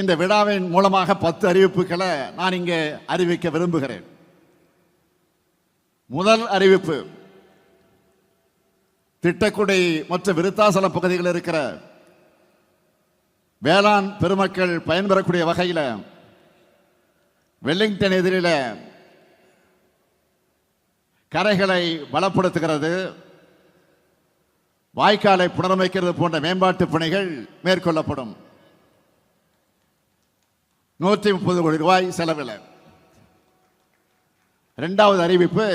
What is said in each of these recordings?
இந்த விழாவின் மூலமாக பத்து அறிவிப்புகளை நான் இங்கே அறிவிக்க விரும்புகிறேன். முதல் அறிவிப்பு திட்டக்குடி மற்றும் விருத்தாசல பகுதிகளில் இருக்கிற வேளாண் பெருமக்கள் பயன்பெறக்கூடிய வகையில் வெல்லிங்டன் எதிரில கரைகளை பலப்படுத்துகிறது வாய்க்காலை புனரமைக்கிறது போன்ற மேம்பாட்டு பணிகள் மேற்கொள்ளப்படும். நூற்றி முப்பது கோடி ரூபாய் செலவில். ரெண்டாவது அறிவிப்பு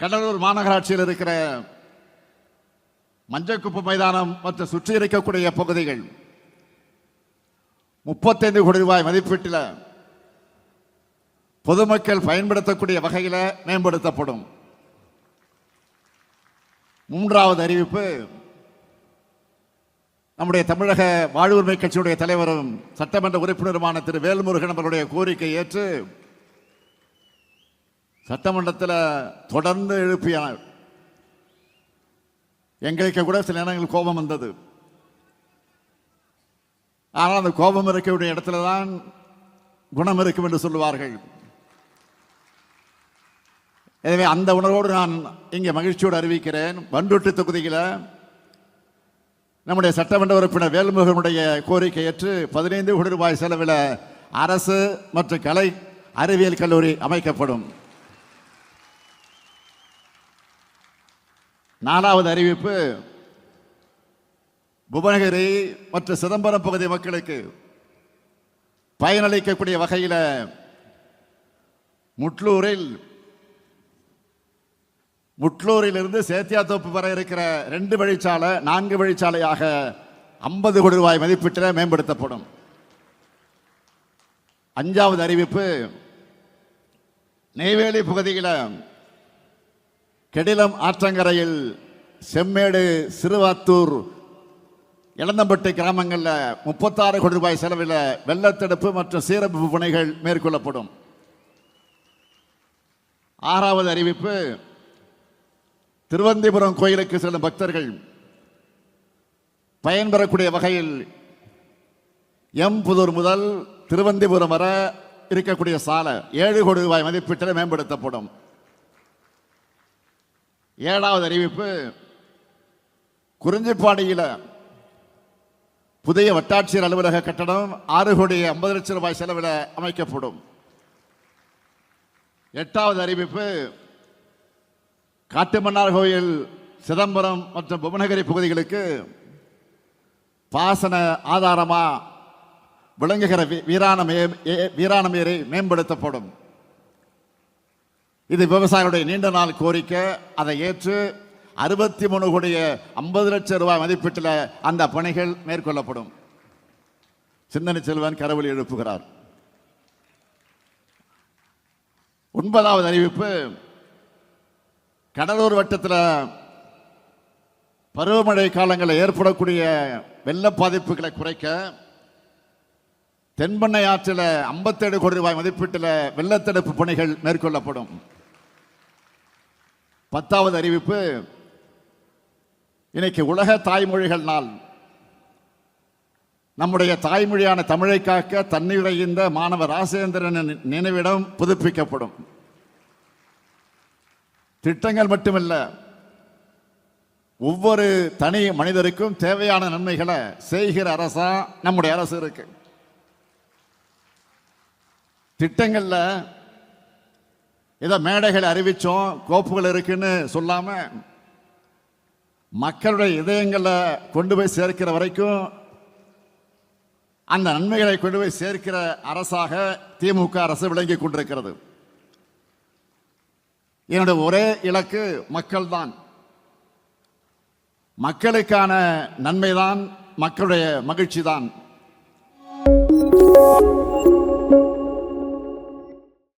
கடலூர் மாநகராட்சியில் இருக்கிற மஞ்சக்குப்பு மைதானம் மற்றும் சுற்றி இருக்கக்கூடிய பகுதிகள் முப்பத்தைந்து கோடி ரூபாய் மதிப்பீட்டில் பொதுமக்கள் பயன்படுத்தக்கூடிய வகையில் மேம்படுத்தப்படும். மூன்றாவது அறிவிப்பு நம்முடைய தமிழக வாழ்வுரிமை கட்சியுடைய தலைவரும் சட்டமன்ற உறுப்பினருமான திரு வேல்முருகன் அவருடைய கோரிக்கை ஏற்று சட்டமன்றத்தில் தொடர்ந்து எழுப்பினார் எங்களுக்கு கூட சில நேரங்கள் கோபம் வந்தது. ஆனால் அந்த கோபம் இருக்கக்கூடிய இடத்துல தான் குணம் இருக்கும் என்று சொல்லுவார்கள். எனவே அந்த உணர்வோடு நான் இங்கே மகிழ்ச்சியோடு அறிவிக்கிறேன். வண்டொட்டு தொகுதியில் நம்முடைய சட்டமன்ற உறுப்பினர் வேல்முகனுடைய கோரிக்கை ஏற்று பதினைந்து கோடி ரூபாய் செலவில் அரசு மற்றும் கலை அறிவியல் கல்லூரி அமைக்கப்படும். நாலாவது அறிவிப்பு புவனகிரி மற்றும் சிதம்பரம் பகுதி மக்களுக்கு பயனளிக்கக்கூடிய வகையில் முட்லூரில் முட்லூரிலிருந்து சேத்தியாத்தோப்பு வரை இருக்கிற ரெண்டு வழிச்சாலை நான்கு வழிச்சாலையாக ஐம்பது கோடி ரூபாய் மதிப்பீட்டில் மேம்படுத்தப்படும். அஞ்சாவது அறிவிப்பு நெய்வேலி பகுதியில் கெடிலம் ஆற்றங்கரையில் செம்மேடு சிறுவாத்தூர் இளந்தம்பட்டு கிராமங்களில் முப்பத்தாறு கோடி ரூபாய் செலவில் வெள்ளத்தடுப்பு மற்றும் சீரமைப்பு பணிகள் மேற்கொள்ளப்படும். ஆறாவது அறிவிப்பு திருவந்திபுரம் கோயிலுக்கு செல்லும் பக்தர்கள் பயன்பெறக்கூடிய வகையில் எம்புதூர் முதல் திருவந்திபுரம் வரை இருக்கக்கூடிய சாலை ஏழு கோடி ரூபாய் மதிப்பீட்டில் மேம்படுத்தப்படும். ஏழாவது அறிவிப்பு குறிஞ்சிப்பாடியில் புதிய வட்டாட்சியர் அலுவலக கட்டடம் ஆறு கோடி ஐம்பது லட்சம் ரூபாய் செலவில் அமைக்கப்படும். எட்டாவது அறிவிப்பு காட்டுமன்னார் கோயில் சிதம்பரம் மற்றும் புவனகிரி பகுதிகளுக்கு பாசன ஆதாரமாக விளங்குகிற வீ- வீராணம் வீராணம் ஏரி மேம்படுத்தப்படும். இது விவசாயிகளுடைய நீண்ட நாள் கோரிக்கை. அதை ஏற்று அறுபத்தி மூணு கோடிய ஐம்பது லட்சம் ரூபாய் மதிப்பீட்டில் அந்த பணிகள் மேற்கொள்ளப்படும். சிந்தனை செல்வன் கரவொலி எழுப்புகிறார். ஒன்பதாவது அறிவிப்பு கடலூர் வட்டத்தில் பருவமழை காலங்களில் ஏற்படக்கூடிய வெள்ள பாதிப்புகளை குறைக்க தென்பெண்ணை ஆற்றில் ஐம்பத்தேழு கோடி ரூபாய் மதிப்பீட்டில் வெள்ளத்தடுப்பு பணிகள் மேற்கொள்ளப்படும். பத்தாவது அறிவிப்பு இன்னைக்கு உலக தாய்மொழிகள் நாள். நம்முடைய தாய்மொழியான தமிழை காக்க தன்னிறைந்த மாணவர் ராசேந்திரன் நினைவிடம் புதுப்பிக்கப்படும். திட்டங்கள் மட்டுமல்ல ஒவ்வொரு தனி மனிதருக்கும் தேவையான நன்மைகளை செய்கிற அரசா நம்முடைய அரசு இருக்கு. திட்டங்களில் ஏதோ மேடைகள் அறிவிச்சோம் கோப்புகள் இருக்குன்னு சொல்லாம மக்களுடைய இதயங்களை கொண்டு போய் சேர்க்கிற வரைக்கும் அந்த நன்மைகளை கொண்டு போய் சேர்க்கிற அரசாக திமுக அரசு விளங்கி கொண்டிருக்கிறது. என்னோட ஒரே இலக்கு மக்கள்தான். மக்களுக்கான நன்மைதான் மக்களுடைய மகிழ்ச்சி தான்